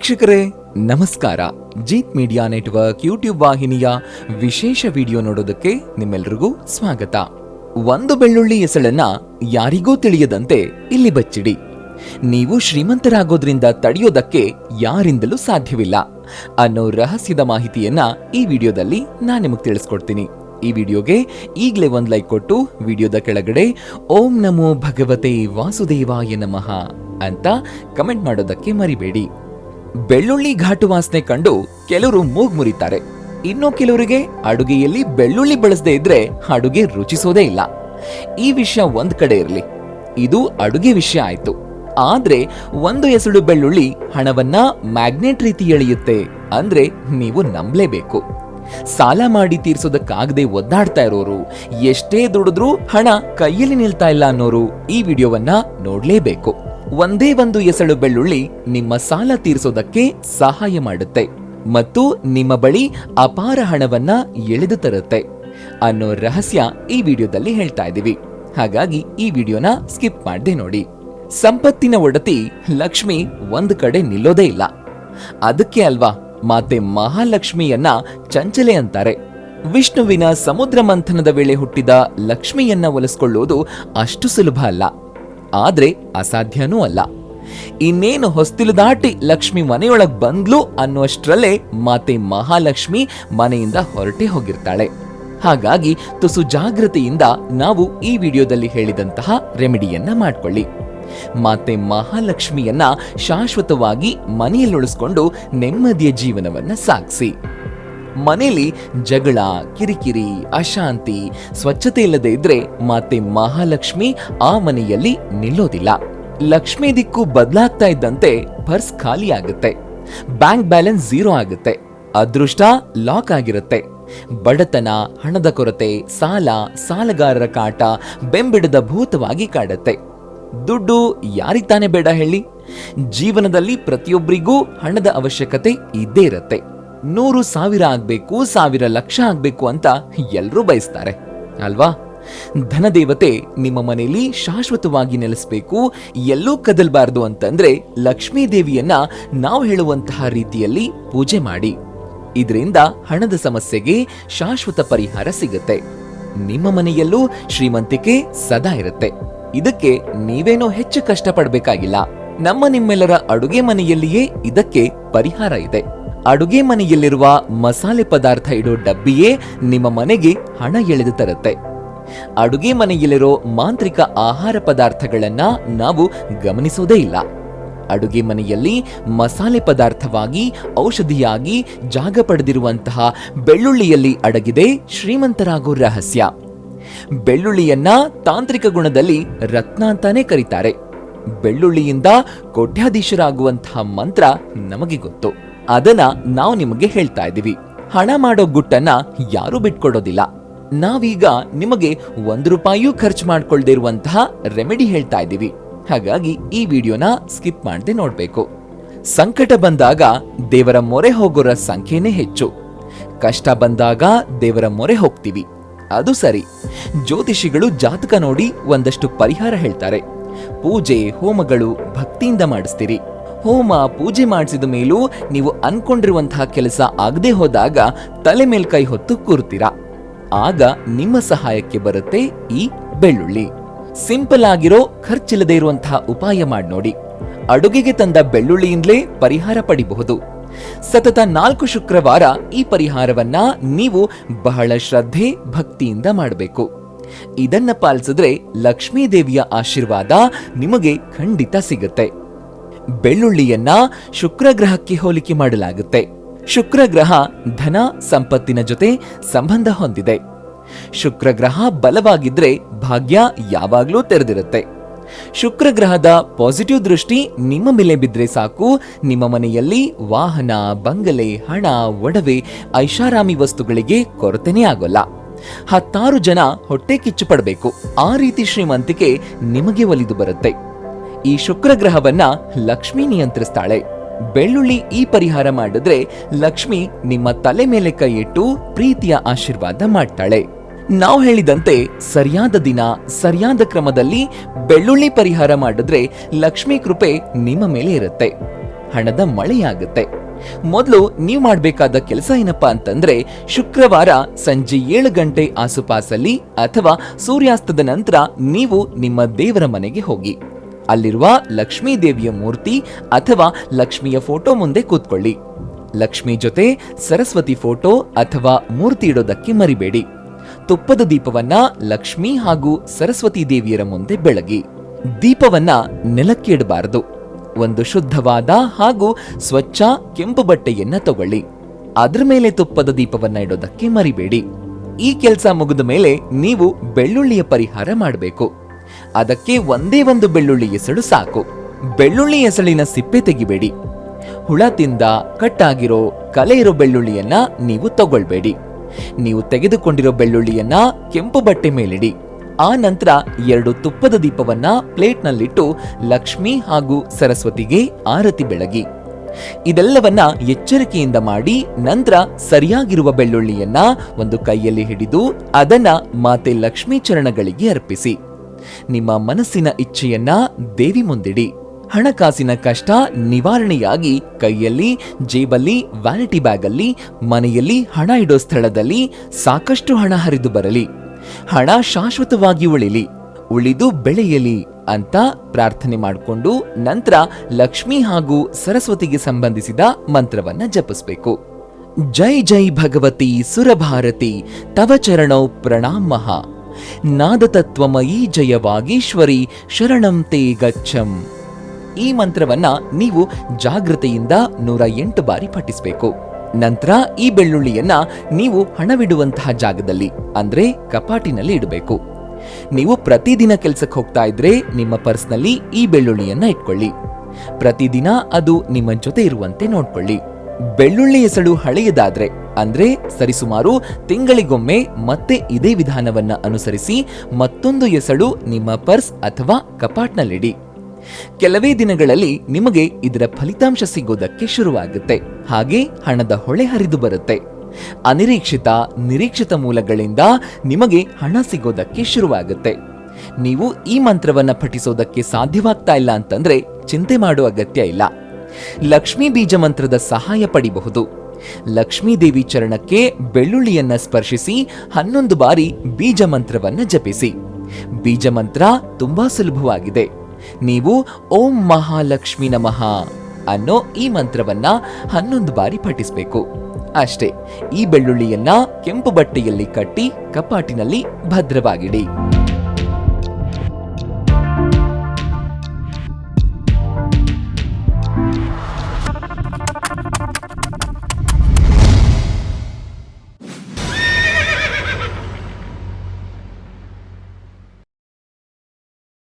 ವೀಕ್ಷಕರೇ, ನಮಸ್ಕಾರ. Jeet media network YouTube ವಾಹಿನಿಯ ವಿಶೇಷ ವಿಡಿಯೋ ನೋಡೋದಕ್ಕೆ ನಿಮ್ಮೆಲ್ರಿಗೂ ಸ್ವಾಗತ. ಒಂದು ಬೆಳ್ಳುಳ್ಳಿ ಎಸಳನ್ನ ಯಾರಿಗೂ ತಿಳಿಯದಂತೆ ಇಲ್ಲಿ ಬಚ್ಚಿಡಿ. ನೀವು ಶ್ರೀಮಂತರಾಗೋದ್ರಿಂದ ತಡೆಯೋದಕ್ಕೆ ಯಾರಿಂದಲೂ ಸಾಧ್ಯವಿಲ್ಲ. ಅನ್ನೋ ರಹಸ್ಯದ ಮಾಹಿತಿಯನ್ನ ಈ ವಿಡಿಯೋದಲ್ಲಿ ನಾನು ನಿಮಗೆ ತಿಳಿಸ್ಕೊಡ್ತೀನಿ. ಈ ವಿಡಿಯೋಗೆ ಈಗಲೇ ಒಂದು ಲೈಕ್ ಕೊಟ್ಟು ವಿಡಿಯೋದ ಕೆಳಗಡೆ ಓಂ ನಮೋ ಭಗವತೆ ವಾಸುದೇವಾಯ ನಮಃ ಅಂತ ಕಮೆಂಟ್ ಮಾಡೋದಕ್ಕೆ ಮರಿಬೇಡಿ. ಬೆಳ್ಳುಳ್ಳಿ ಘಾಟು ವಾಸನೆ ಕಂಡು ಕೆಲವರು ಮೂಗ್ ಮುರಿತಾರೆ. ಇನ್ನು ಕೆಲವರಿಗೆ ಅಡುಗೆಯಲ್ಲಿ ಬೆಳ್ಳುಳ್ಳಿ ಬಳಸದೇ ಇದ್ರೆ ಅಡುಗೆ ರುಚಿಸೋದೇ ಇಲ್ಲ. ಈ ವಿಷಯ ಒಂದ್ ಕಡೆ ಇರಲಿ. ಇದು ಅಡುಗೆ ವಿಷಯ ಆಯ್ತು. ಆದ್ರೆ ಒಂದು ಎಸಳು ಬೆಳ್ಳುಳ್ಳಿ ಹಣವನ್ನ ಮ್ಯಾಗ್ನೆಟ್ ರೀತಿ ಎಳೆಯುತ್ತೆ ಅಂದ್ರೆ ನೀವು ನಂಬಲೇಬೇಕು. ಸಾಲ ಮಾಡಿ ತೀರ್ಸೋದಕ್ಕಾಗದೆ ಒದ್ದಾಡ್ತಾ ಇರೋರು, ಎಷ್ಟೇ ದುಡಿದ್ರೂ ಹಣ ಕೈಯಲ್ಲಿ ನಿಲ್ತಾ ಇಲ್ಲ ಅನ್ನೋರು ಈ ವಿಡಿಯೋವನ್ನ ನೋಡ್ಲೇಬೇಕು. ಒಂದೇ ಒಂದು ಎಸಳು ಬೆಳ್ಳುಳ್ಳಿ ನಿಮ್ಮ ಸಾಲ ತೀರಿಸೋದಕ್ಕೆ ಸಹಾಯ ಮಾಡುತ್ತೆ ಮತ್ತು ನಿಮ್ಮ ಬಳಿ ಅಪಾರ ಹಣವನ್ನ ಎಳೆದು ತರುತ್ತೆ ಅನ್ನೋ ರಹಸ್ಯ ಈ ವಿಡಿಯೋದಲ್ಲಿ ಹೇಳ್ತಾ ಇದ್ದೀವಿ. ಹಾಗಾಗಿ ಈ ವಿಡಿಯೋನ ಸ್ಕಿಪ್ ಮಾಡದೆ ನೋಡಿ. ಸಂಪತ್ತಿನ ಒಡತಿ ಲಕ್ಷ್ಮಿ ಒಂದು ಕಡೆ ನಿಲ್ಲೋದೇ ಇಲ್ಲ. ಅದಕ್ಕೆ ಅಲ್ವಾ ಮಾತೆ ಮಹಾಲಕ್ಷ್ಮಿಯನ್ನ ಚಂಚಲೆ ಅಂತಾರೆ. ವಿಷ್ಣುವಿನ ಸಮುದ್ರ ಮಂಥನದ ವೇಳೆ ಹುಟ್ಟಿದ ಲಕ್ಷ್ಮಿಯನ್ನ ಒಲಿಸ್ಕೊಳ್ಳೋದು ಅಷ್ಟು ಸುಲಭ ಅಲ್ಲ. ಆದ್ರೆ ಅಸಾಧ್ಯನೂ ಅಲ್ಲ. ಇನ್ನೇನು ಹೊಸ್ತಿಲು ದಾಟಿ ಲಕ್ಷ್ಮಿ ಮನೆಯೊಳಗೆ ಬಂದ್ಲು ಅನ್ನುವಷ್ಟರಲ್ಲೇ ಮಾತೆ ಮಹಾಲಕ್ಷ್ಮಿ ಮನೆಯಿಂದ ಹೊರಟೆ ಹೋಗಿರ್ತಾಳೆ. ಹಾಗಾಗಿ ತುಸು ಜಾಗೃತಿಯಿಂದ ನಾವು ಈ ವಿಡಿಯೋದಲ್ಲಿ ಹೇಳಿದಂತಹ ರೆಮಿಡಿಯನ್ನ ಮಾಡ್ಕೊಳ್ಳಿ. ಮಾತೆ ಮಹಾಲಕ್ಷ್ಮಿಯನ್ನ ಶಾಶ್ವತವಾಗಿ ಮನೆಯಲ್ಲುಳಿಸ್ಕೊಂಡು ನೆಮ್ಮದಿಯ ಜೀವನವನ್ನ ಸಾಗಿಸಿ. ಮನೆಯಲ್ಲಿ ಜಗಳ, ಕಿರಿಕಿರಿ, ಅಶಾಂತಿ, ಸ್ವಚ್ಛತೆ ಇಲ್ಲದೆ ಇದ್ರೆ ಮಾತೆ ಮಹಾಲಕ್ಷ್ಮಿ ಆ ಮನೆಯಲ್ಲಿ ನಿಲ್ಲೋದಿಲ್ಲ. ಲಕ್ಷ್ಮಿ ದಿಕ್ಕು ಬದಲಾಗ್ತಾ ಇದ್ದಂತೆ ಪರ್ಸ್ ಖಾಲಿ ಆಗುತ್ತೆ. ಬ್ಯಾಂಕ್ ಬ್ಯಾಲೆನ್ಸ್ ಝೀರೋ ಆಗುತ್ತೆ. ಅದೃಷ್ಟ ಲಾಕ್ ಆಗಿರುತ್ತೆ. ಬಡತನ, ಹಣದ ಕೊರತೆ, ಸಾಲ, ಸಾಲಗಾರರ ಕಾಟ ಬೆಂಬಿಡದ ಭೂತವಾಗಿ ಕಾಡುತ್ತೆ. ದುಡ್ಡು ಯಾರಿಗ್ ತಾನೇ ಬೇಡ ಹೇಳಿ? ಜೀವನದಲ್ಲಿ ಪ್ರತಿಯೊಬ್ಬರಿಗೂ ಹಣದ ಅವಶ್ಯಕತೆ ಇದ್ದೇ ಇರತ್ತೆ. ನೂರು ಸಾವಿರ ಆಗ್ಬೇಕು, ಸಾವಿರ ಲಕ್ಷ ಆಗ್ಬೇಕು ಅಂತ ಎಲ್ಲರೂ ಬಯಸ್ತಾರೆ, ಅಲ್ವಾ? ಧನದೇವತೆ ನಿಮ್ಮ ಮನೆಯಲ್ಲಿ ಶಾಶ್ವತವಾಗಿ ನೆಲೆಸಬೇಕು, ಎಲ್ಲೂ ಕದಲ್ಬಾರ್ದು ಅಂತಂದ್ರೆ ಲಕ್ಷ್ಮೀ ದೇವಿಯನ್ನ ನಾವು ಹೇಳುವಂತಹ ರೀತಿಯಲ್ಲಿ ಪೂಜೆ ಮಾಡಿ. ಇದರಿಂದ ಹಣದ ಸಮಸ್ಯೆಗೆ ಶಾಶ್ವತ ಪರಿಹಾರ ಸಿಗುತ್ತೆ. ನಿಮ್ಮ ಮನೆಯಲ್ಲೂ ಶ್ರೀಮಂತಿಕೆ ಸದಾ ಇರುತ್ತೆ. ಇದಕ್ಕೆ ನೀವೇನೋ ಹೆಚ್ಚು ಕಷ್ಟಪಡಬೇಕಾಗಿಲ್ಲ. ನಮ್ಮ ನಿಮ್ಮೆಲ್ಲರ ಅಡುಗೆ ಮನೆಯಲ್ಲಿಯೇ ಇದಕ್ಕೆ ಪರಿಹಾರ ಇದೆ. ಅಡುಗೆ ಮನೆಯಲ್ಲಿರುವ ಮಸಾಲೆ ಪದಾರ್ಥ ಇಡೋ ಡಬ್ಬಿಯೇ ನಿಮ್ಮ ಮನೆಗೆ ಹಣ ಎಳೆದು ತರುತ್ತೆ. ಅಡುಗೆ ಮನೆಯಲ್ಲಿರೋ ಮಾಂತ್ರಿಕ ಆಹಾರ ಪದಾರ್ಥಗಳನ್ನ ನಾವು ಗಮನಿಸೋದೇ ಇಲ್ಲ. ಅಡುಗೆ ಮನೆಯಲ್ಲಿ ಮಸಾಲೆ ಪದಾರ್ಥವಾಗಿ, ಔಷಧಿಯಾಗಿ, ಜಾಗ ಪಡೆದಿರುವಂತಹ ಬೆಳ್ಳುಳ್ಳಿಯಲ್ಲಿ ಅಡಗಿದೆ ಶ್ರೀಮಂತರಾಗೋ ರಹಸ್ಯ. ಬೆಳ್ಳುಳ್ಳಿಯನ್ನ ತಾಂತ್ರಿಕ ಗುಣದಲ್ಲಿ ರತ್ನ ಅಂತಾನೆ ಕರೀತಾರೆ. ಬೆಳ್ಳುಳ್ಳಿಯಿಂದ ಕೋಟ್ಯಾಧೀಶರಾಗುವಂತಹ ಮಂತ್ರ ನಮಗೆ ಗೊತ್ತು. ಅದನ್ನ ನಾವು ನಿಮಗೆ ಹೇಳ್ತಾ ಇದ್ದೀವಿ. ಹಣ ಮಾಡೋ ಗುಟ್ಟನ್ನ ಯಾರು ಬಿಟ್ಕೊಡೋದಿಲ್ಲ. ನಾವೀಗ ನಿಮಗೆ ಒಂದು ರೂಪಾಯಿಯೂ ಖರ್ಚು ಮಾಡ್ಕೊಳ್ದೇ ಇರುವಂತಹ ರೆಮಿಡಿ ಹೇಳ್ತಾ ಇದ್ದೀವಿ. ಹಾಗಾಗಿ ಈ ವಿಡಿಯೋನ ಸ್ಕಿಪ್ ಮಾಡದೆ ನೋಡ್ಬೇಕು. ಸಂಕಟ ಬಂದಾಗ ದೇವರ ಮೊರೆ ಹೋಗೋರ ಸಂಖ್ಯೆನೇ ಹೆಚ್ಚು. ಕಷ್ಟ ಬಂದಾಗ ದೇವರ ಮೊರೆ ಹೋಗ್ತೀವಿ. ಅದು ಸರಿ. ಜ್ಯೋತಿಷಿಗಳು ಜಾತಕ ನೋಡಿ ಒಂದಷ್ಟು ಪರಿಹಾರ ಹೇಳ್ತಾರೆ. ಪೂಜೆ, ಹೋಮಗಳು ಭಕ್ತಿಯಿಂದ ಮಾಡಿಸ್ತೀರಿ. ಹೋಮ ಪೂಜೆ ಮಾಡಿಸಿದ ಮೇಲೂ ನೀವು ಅನ್ಕೊಂಡಿರುವಂತಹ ಕೆಲಸ ಆಗದೆ ಹೋದಾಗ ತಲೆ ಮೇಲ್ ಕೈ ಹೊತ್ತು ಕೂರ್ತೀರಾ ಆಗ ನಿಮ್ಮ ಸಹಾಯಕ್ಕೆ ಬರುತ್ತೆ ಈ ಬೆಳ್ಳುಳ್ಳಿ. ಸಿಂಪಲ್ ಆಗಿರೋ, ಖರ್ಚಿಲ್ಲದೆ ಇರುವಂತಹ ಉಪಾಯ ಮಾಡಿ ನೋಡಿ. ಅಡುಗೆಗೆ ತಂದ ಬೆಳ್ಳುಳ್ಳಿಯಿಂದಲೇ ಪರಿಹಾರ ಪಡಿಬಹುದು. ಸತತ ನಾಲ್ಕು ಶುಕ್ರವಾರ ಈ ಪರಿಹಾರವನ್ನ ನೀವು ಬಹಳ ಶ್ರದ್ಧೆ, ಭಕ್ತಿಯಿಂದ ಮಾಡಬೇಕು. ಇದನ್ನ ಪಾಲಿಸಿದ್ರೆ ಲಕ್ಷ್ಮೀ ದೇವಿಯ ಆಶೀರ್ವಾದ ನಿಮಗೆ ಖಂಡಿತ ಸಿಗುತ್ತೆ. ಬೆಳ್ಳುಳ್ಳಿಯನ್ನ ಶುಕ್ರ ಗ್ರಹಕ್ಕೆ ಹೋಲಿಕೆ ಮಾಡಲಾಗುತ್ತೆ. ಶುಕ್ರ ಗ್ರಹ ಧನ ಸಂಪತ್ತಿನ ಜೊತೆ ಸಂಬಂಧ ಹೊಂದಿದೆ. ಶುಕ್ರ ಗ್ರಹ ಬಲವಾಗಿದ್ರೆ ಭಾಗ್ಯ ಯಾವಾಗ್ಲೂ ತೆರೆದಿರುತ್ತೆ. ಶುಕ್ರ ಗ್ರಹದ ಪಾಸಿಟಿವ್ ದೃಷ್ಟಿ ನಿಮ್ಮ ಮೇಲೆ ಬಿದ್ರೆ ಸಾಕು. ನಿಮ್ಮ ಮನೆಯಲ್ಲಿ ವಾಹನ, ಬಂಗಲೆ, ಹಣ, ಒಡವೆ, ಐಷಾರಾಮಿ ವಸ್ತುಗಳಿಗೆ ಕೊರತೆನೇ ಆಗೋಲ್ಲ. ಹತ್ತಾರು ಜನ ಹೊಟ್ಟೆ ಕಿಚ್ಚು ಪಡಬೇಕು. ಆ ರೀತಿ ಶ್ರೀಮಂತಿಕೆ ನಿಮಗೆ ಒಲಿದು ಬರುತ್ತೆ. ಈ ಶುಕ್ರ ಗ್ರಹವನ್ನ ಲಕ್ಷ್ಮಿ ನಿಯಂತ್ರಿಸ್ತಾಳೆ. ಬೆಳ್ಳುಳ್ಳಿ ಈ ಪರಿಹಾರ ಮಾಡಿದ್ರೆ ಲಕ್ಷ್ಮಿ ನಿಮ್ಮ ತಲೆ ಮೇಲೆ ಕೈಯಿಟ್ಟು ಪ್ರೀತಿಯ ಆಶೀರ್ವಾದ ಮಾಡ್ತಾಳೆ. ನಾವು ಹೇಳಿದಂತೆ ಸರಿಯಾದ ದಿನ, ಸರಿಯಾದ ಕ್ರಮದಲ್ಲಿ ಬೆಳ್ಳುಳ್ಳಿ ಪರಿಹಾರ ಮಾಡಿದ್ರೆ ಲಕ್ಷ್ಮಿ ಕೃಪೆ ನಿಮ್ಮ ಮೇಲೆ ಇರುತ್ತೆ. ಹಣದ ಮಳೆಯಾಗುತ್ತೆ. ಮೊದಲು ನೀವು ಮಾಡಬೇಕಾದ ಕೆಲಸ ಏನಪ್ಪಾ ಅಂತಂದ್ರೆ ಶುಕ್ರವಾರ ಸಂಜೆ ಏಳು ಗಂಟೆ ಆಸುಪಾಸಲ್ಲಿ ಅಥವಾ ಸೂರ್ಯಾಸ್ತದ ನಂತರ ನೀವು ನಿಮ್ಮ ದೇವರ ಮನೆಗೆ ಹೋಗಿ. ಅಲ್ಲಿರುವ ಲಕ್ಷ್ಮೀ ದೇವಿಯ ಮೂರ್ತಿ ಅಥವಾ ಲಕ್ಷ್ಮಿಯ ಫೋಟೋ ಮುಂದೆ ಕೂತ್ಕೊಳ್ಳಿ. ಲಕ್ಷ್ಮಿ ಜೊತೆ ಸರಸ್ವತಿ ಫೋಟೋ ಅಥವಾ ಮೂರ್ತಿ ಇಡೋದಕ್ಕೆ ಮರಿಬೇಡಿ. ತುಪ್ಪದ ದೀಪವನ್ನ ಲಕ್ಷ್ಮಿ ಹಾಗೂ ಸರಸ್ವತಿ ದೇವಿಯರ ಮುಂದೆ ಬೆಳಗಿ. ದೀಪವನ್ನ ನೆಲಕ್ಕೆ ಇಡಬಾರದು. ಒಂದು ಶುದ್ಧವಾದ ಹಾಗೂ ಸ್ವಚ್ಛ ಕೆಂಪು ಬಟ್ಟೆಯನ್ನ ತಗೊಳ್ಳಿ. ಅದ್ರ ಮೇಲೆ ತುಪ್ಪದ ದೀಪವನ್ನ ಇಡೋದಕ್ಕೆ ಮರಿಬೇಡಿ. ಈ ಕೆಲಸ ಮುಗಿದ ಮೇಲೆ ನೀವು ಬೆಳ್ಳುಳ್ಳಿಯ ಪರಿಹಾರ ಮಾಡಬೇಕು. ಅದಕ್ಕೆ ಒಂದೇ ಒಂದು ಬೆಳ್ಳುಳ್ಳಿ ಎಸಳು ಸಾಕು. ಬೆಳ್ಳುಳ್ಳಿ ಎಸಳಿನ ಸಿಪ್ಪೆ ತೆಗಿಬೇಡಿ. ಹುಳ ತಿಂದ, ಕಟ್ಟಾಗಿರೋ, ಕಲೆ ಇರೋ ಬೆಳ್ಳುಳ್ಳಿಯನ್ನ ನೀವು ತಗೊಳ್ಬೇಡಿ. ನೀವು ತೆಗೆದುಕೊಂಡಿರೋ ಬೆಳ್ಳುಳ್ಳಿಯನ್ನ ಕೆಂಪು ಬಟ್ಟೆ ಮೇಲಿಡಿ. ಆ ನಂತರ ಎರಡು ತುಪ್ಪದ ದೀಪವನ್ನ ಪ್ಲೇಟ್ನಲ್ಲಿಟ್ಟು ಲಕ್ಷ್ಮಿ ಹಾಗೂ ಸರಸ್ವತಿಗೆ ಆರತಿ ಬೆಳಗಿ. ಇದೆಲ್ಲವನ್ನ ಎಚ್ಚರಿಕೆಯಿಂದ ಮಾಡಿ ನಂತರ ಸರಿಯಾಗಿರುವ ಬೆಳ್ಳುಳ್ಳಿಯನ್ನ ಒಂದು ಕೈಯಲ್ಲಿ ಹಿಡಿದು ಅದನ್ನ ಮಾತೆ ಲಕ್ಷ್ಮೀ ಚರಣಗಳಿಗೆ ಅರ್ಪಿಸಿ. ನಿಮ್ಮ ಮನಸ್ಸಿನ ಇಚ್ಛೆಯನ್ನ ದೇವಿ ಮುಂದಿಡಿ. ಹಣಕಾಸಿನ ಕಷ್ಟ ನಿವಾರಣೆಯಾಗಿ ಕೈಯಲ್ಲಿ, ಜೇಬಲ್ಲಿ ವ್ಯಾಲಿಟಿ ಬ್ಯಾಗ್ ಅಲ್ಲಿ ಮನೆಯಲ್ಲಿ ಹಣ ಇಡೋ ಸ್ಥಳದಲ್ಲಿ ಸಾಕಷ್ಟು ಹಣ ಹರಿದು ಬರಲಿ. ಹಣ ಶಾಶ್ವತವಾಗಿ ಉಳಿಲಿ. ಉಳಿದು ಬೆಳೆಯಲಿ ಅಂತ ಪ್ರಾರ್ಥನೆ ಮಾಡಿಕೊಂಡು ನಂತರ ಲಕ್ಷ್ಮಿ ಹಾಗೂ ಸರಸ್ವತಿಗೆ ಸಂಬಂಧಿಸಿದ ಮಂತ್ರವನ್ನ ಜಪಿಸಬೇಕು. ಜೈ ಜೈ ಭಗವತಿ ಸುರಭಾರತಿ, ತವ ಚರಣೌ ಪ್ರಣಾಮಃ. ನಾದತತ್ವಮಯೀ ಜಯ ವಾಗೀಶ್ವರಿ ಶರಣಂ ತೇ ಗಚ್ಚಂ. ಈ ಮಂತ್ರವನ್ನ ನೀವು ಜಾಗೃತೆಯಿಂದ ನೂರ ಎಂಟು ಬಾರಿ ಪಠಿಸಬೇಕು. ನಂತರ ಈ ಬೆಳ್ಳುಳ್ಳಿಯನ್ನ ನೀವು ಹಣವಿಡುವಂತಹ ಜಾಗದಲ್ಲಿ, ಅಂದ್ರೆ ಕಪಾಟಿನಲ್ಲಿ ಇಡಬೇಕು. ನೀವು ಪ್ರತಿದಿನ ಕೆಲಸಕ್ಕೆ ಹೋಗ್ತಾ ಇದ್ರೆ ನಿಮ್ಮ ಪರ್ಸ್ನಲ್ಲಿ ಈ ಬೆಳ್ಳುಳ್ಳಿಯನ್ನ ಇಟ್ಕೊಳ್ಳಿ. ಪ್ರತಿದಿನ ಅದು ನಿಮ್ಮ ಜೊತೆ ಇರುವಂತೆ ನೋಡ್ಕೊಳ್ಳಿ. ಬೆಳ್ಳುಳ್ಳಿ ಹೆಸಳು ಹಳೆಯದಾದ್ರೆ ಅಂದ್ರೆ ಸರಿಸುಮಾರು ತಿಂಗಳಿಗೊಮ್ಮೆ ಮತ್ತೆ ಇದೇ ವಿಧಾನವನ್ನ ಅನುಸರಿಸಿ ಮತ್ತೊಂದು ಎಸಳು ನಿಮ್ಮ ಪರ್ಸ್ ಅಥವಾ ಕಪಾಟ್ನಲ್ಲಿಡಿ. ಕೆಲವೇ ದಿನಗಳಲ್ಲಿ ನಿಮಗೆ ಇದರ ಫಲಿತಾಂಶ ಸಿಗೋದಕ್ಕೆ ಶುರುವಾಗುತ್ತೆ. ಹಾಗೆ ಹಣದ ಹೊಳೆ ಹರಿದು ಬರುತ್ತೆ. ಅನಿರೀಕ್ಷಿತ, ನಿರೀಕ್ಷಿತ ಮೂಲಗಳಿಂದ ನಿಮಗೆ ಹಣ ಸಿಗೋದಕ್ಕೆ ಶುರುವಾಗುತ್ತೆ. ನೀವು ಈ ಮಂತ್ರವನ್ನ ಪಠಿಸೋದಕ್ಕೆ ಸಾಧ್ಯವಾಗ್ತಾ ಇಲ್ಲ ಅಂತಂದ್ರೆ ಚಿಂತೆ ಮಾಡುವ ಅಗತ್ಯ ಇಲ್ಲ. ಲಕ್ಷ್ಮೀ ಬೀಜ ಮಂತ್ರದ ಸಹಾಯ ಪಡಿಬಹುದು. ಲಕ್ಷ್ಮೀ ದೇವಿ ಚರಣಕ್ಕೆ ಬೆಳ್ಳುಳ್ಳಿಯನ್ನ ಸ್ಪರ್ಶಿಸಿ ಹನ್ನೊಂದು ಬಾರಿ ಬೀಜ ಮಂತ್ರವನ್ನು ಜಪಿಸಿ. ಬೀಜ ಮಂತ್ರ ತುಂಬಾ ಸುಲಭವಾಗಿದೆ. ನೀವು ಓಂ ಮಹಾಲಕ್ಷ್ಮಿ ನಮಃ ಅನ್ನೋ ಈ ಮಂತ್ರವನ್ನ ಹನ್ನೊಂದು ಬಾರಿ ಪಠಿಸಬೇಕು. ಅಷ್ಟೇ, ಈ ಬೆಳ್ಳುಳ್ಳಿಯನ್ನ ಕೆಂಪು ಬಟ್ಟೆಯಲ್ಲಿ ಕಟ್ಟಿ ಕಪಾಟಿನಲ್ಲಿ ಭದ್ರವಾಗಿಡಿ.